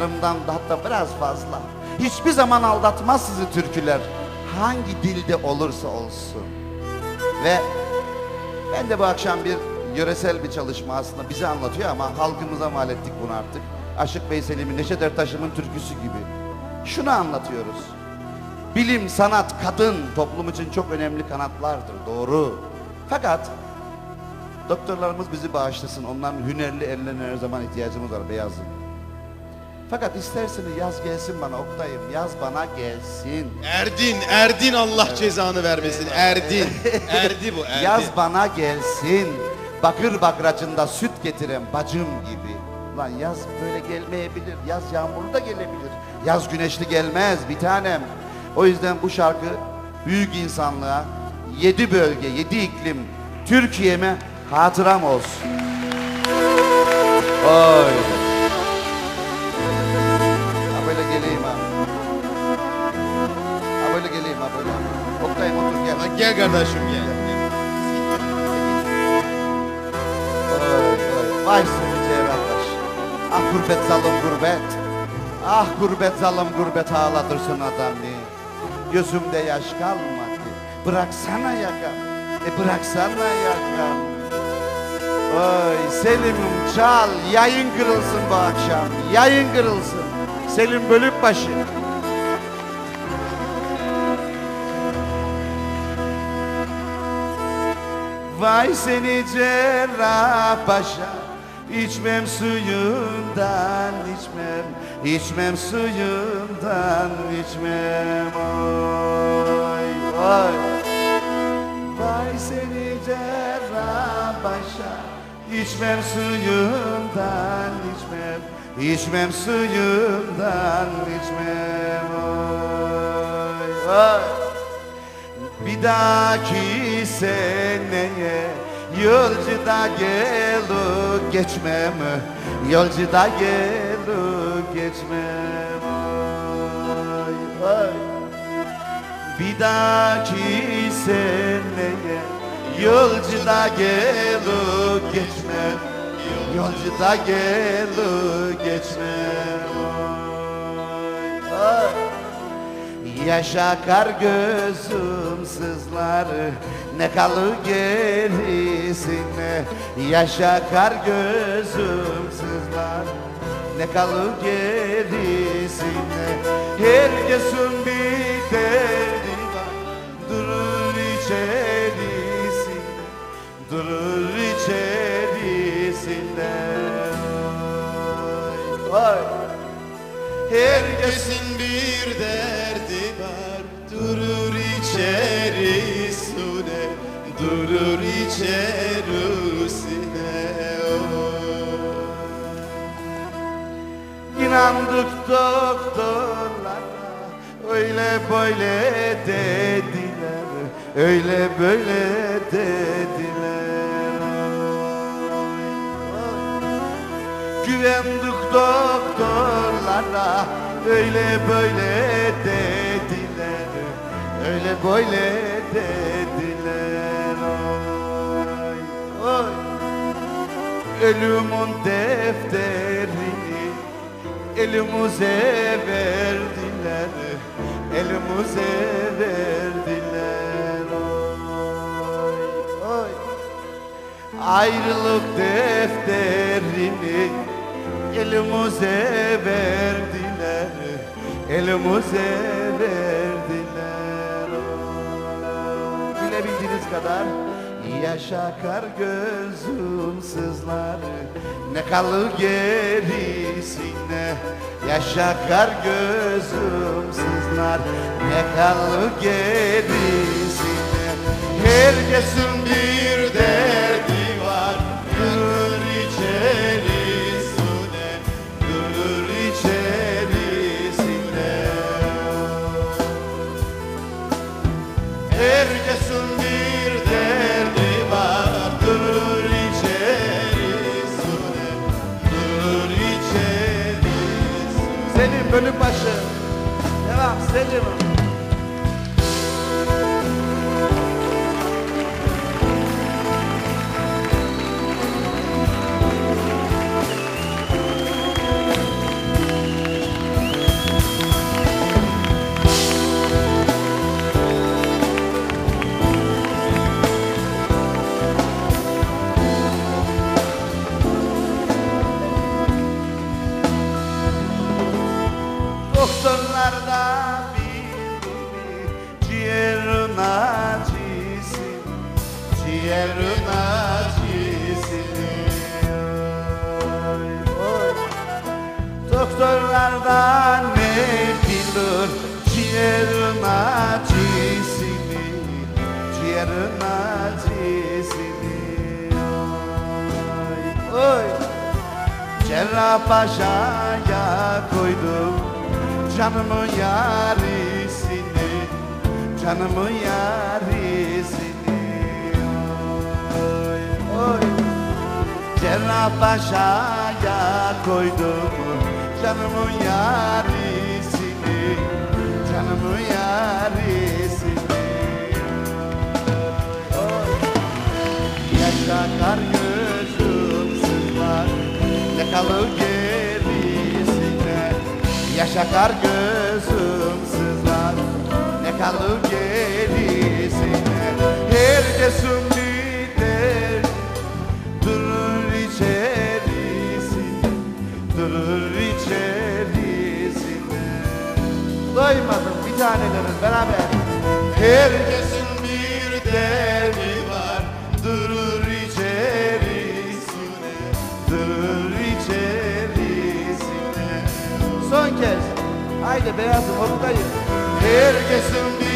Rımdan da hatta biraz fazla. Hiçbir zaman aldatmaz sizi türküler. Hangi dilde olursa olsun. Ve ben de bu akşam bir yöresel bir çalışma aslında bize anlatıyor ama halkımıza mal ettik bunu artık. Aşık Veysel'imin, Neşet Ertaş'ımın türküsü gibi. Şunu anlatıyoruz. Bilim, sanat, kadın toplum için çok önemli kanatlardır. Doğru. Fakat doktorlarımız bizi bağışlasın. Onların hünerli ellerine her zaman ihtiyacımız var beyazım. Fakat isterseniz yaz gelsin bana Oktay'ım. Yaz bana gelsin. Erdin, Erdin Allah cezanı vermesin. Erdin. Erdi bu, Erdi. Yaz bana gelsin. Bakır bakracında süt getiren bacım gibi. Lan yaz böyle gelmeyebilir. Yaz yağmurlu da gelebilir. Yaz güneşli gelmez bir tanem. O yüzden bu şarkı büyük insanlığa yedi bölge, yedi iklim Türkiye'me hatıram olsun. Oy. Otur gel. Kardeşim gel. Vay seni Ceyranbaş. Ah gurbet zalım gurbet. Ah gurbet zalım gurbet ağlatırsın adamı. Gözümde yaş kalmadı. Bıraksana yakam. E bıraksana yakam. Oy Selim'im çal. Yayın kırılsın bu akşam. Yayın kırılsın. Selim Bölükbaşı. Vay seni cerrah paşa İçmem suyundan içmem içmem suyundan içmem. Oy oy Vay seni cerrah paşa İçmem suyundan içmem içmem suyundan içmem. Oy oy bir dahaki seneye Yolcuda gelu geçmem Yolcuda gelu geçmem Ay, ay. Bir dahaki seneye Yolcuda gelu geçmem Yolcuda gelu geçmem Ay, ay. Yaşa kar gözüm sızlar Ne kalır gerisine? Yaşa kar gözüm sızlar Ne kalır gerisine? Herkesin bir derdi var Durur içerisinde Durur içerisine. İnandık doktorlara Öyle böyle dediler Öyle böyle dediler Güvendik doktorlara Öyle böyle dediler Öyle böyle dediler Ölümün defterini elimize verdiler Elimize verdiler Oy, oy. Ayrılık defterini elimize verdiler Elimize verdiler Oy. Bilebildiğiniz kadar Yaşa kar gözüm sızlar. Ne kalır gerisine Yaşa kar gözüm sızlar. Ne kalır gerisine Herkesin bir derdi bölüm başı. Devam Selim'im Doktorlar da bildi ciğerin acısını Ciğerin acısını Oy. Doktorlar ne bilir ciğerin acısını Ciğerin acısını Oy, oy. Cerrahpaşa'ya koydum canımın yarisini Canımın yarisini Oy, oy. Cerrahpaşa'ya koydum canımın yarisini Canımın yarisini Oy. Yaşa kar gözüm sızlar Ne kalır gerisine Yaşa kar gözüm sızlar. Ne kalır gerisine? Herkesin bir derdi Durur içerisine Durur içerisine. Doymadım bir tanelerin beraber. Herkesin bir Haydi beyazım oradayım Herkesin bir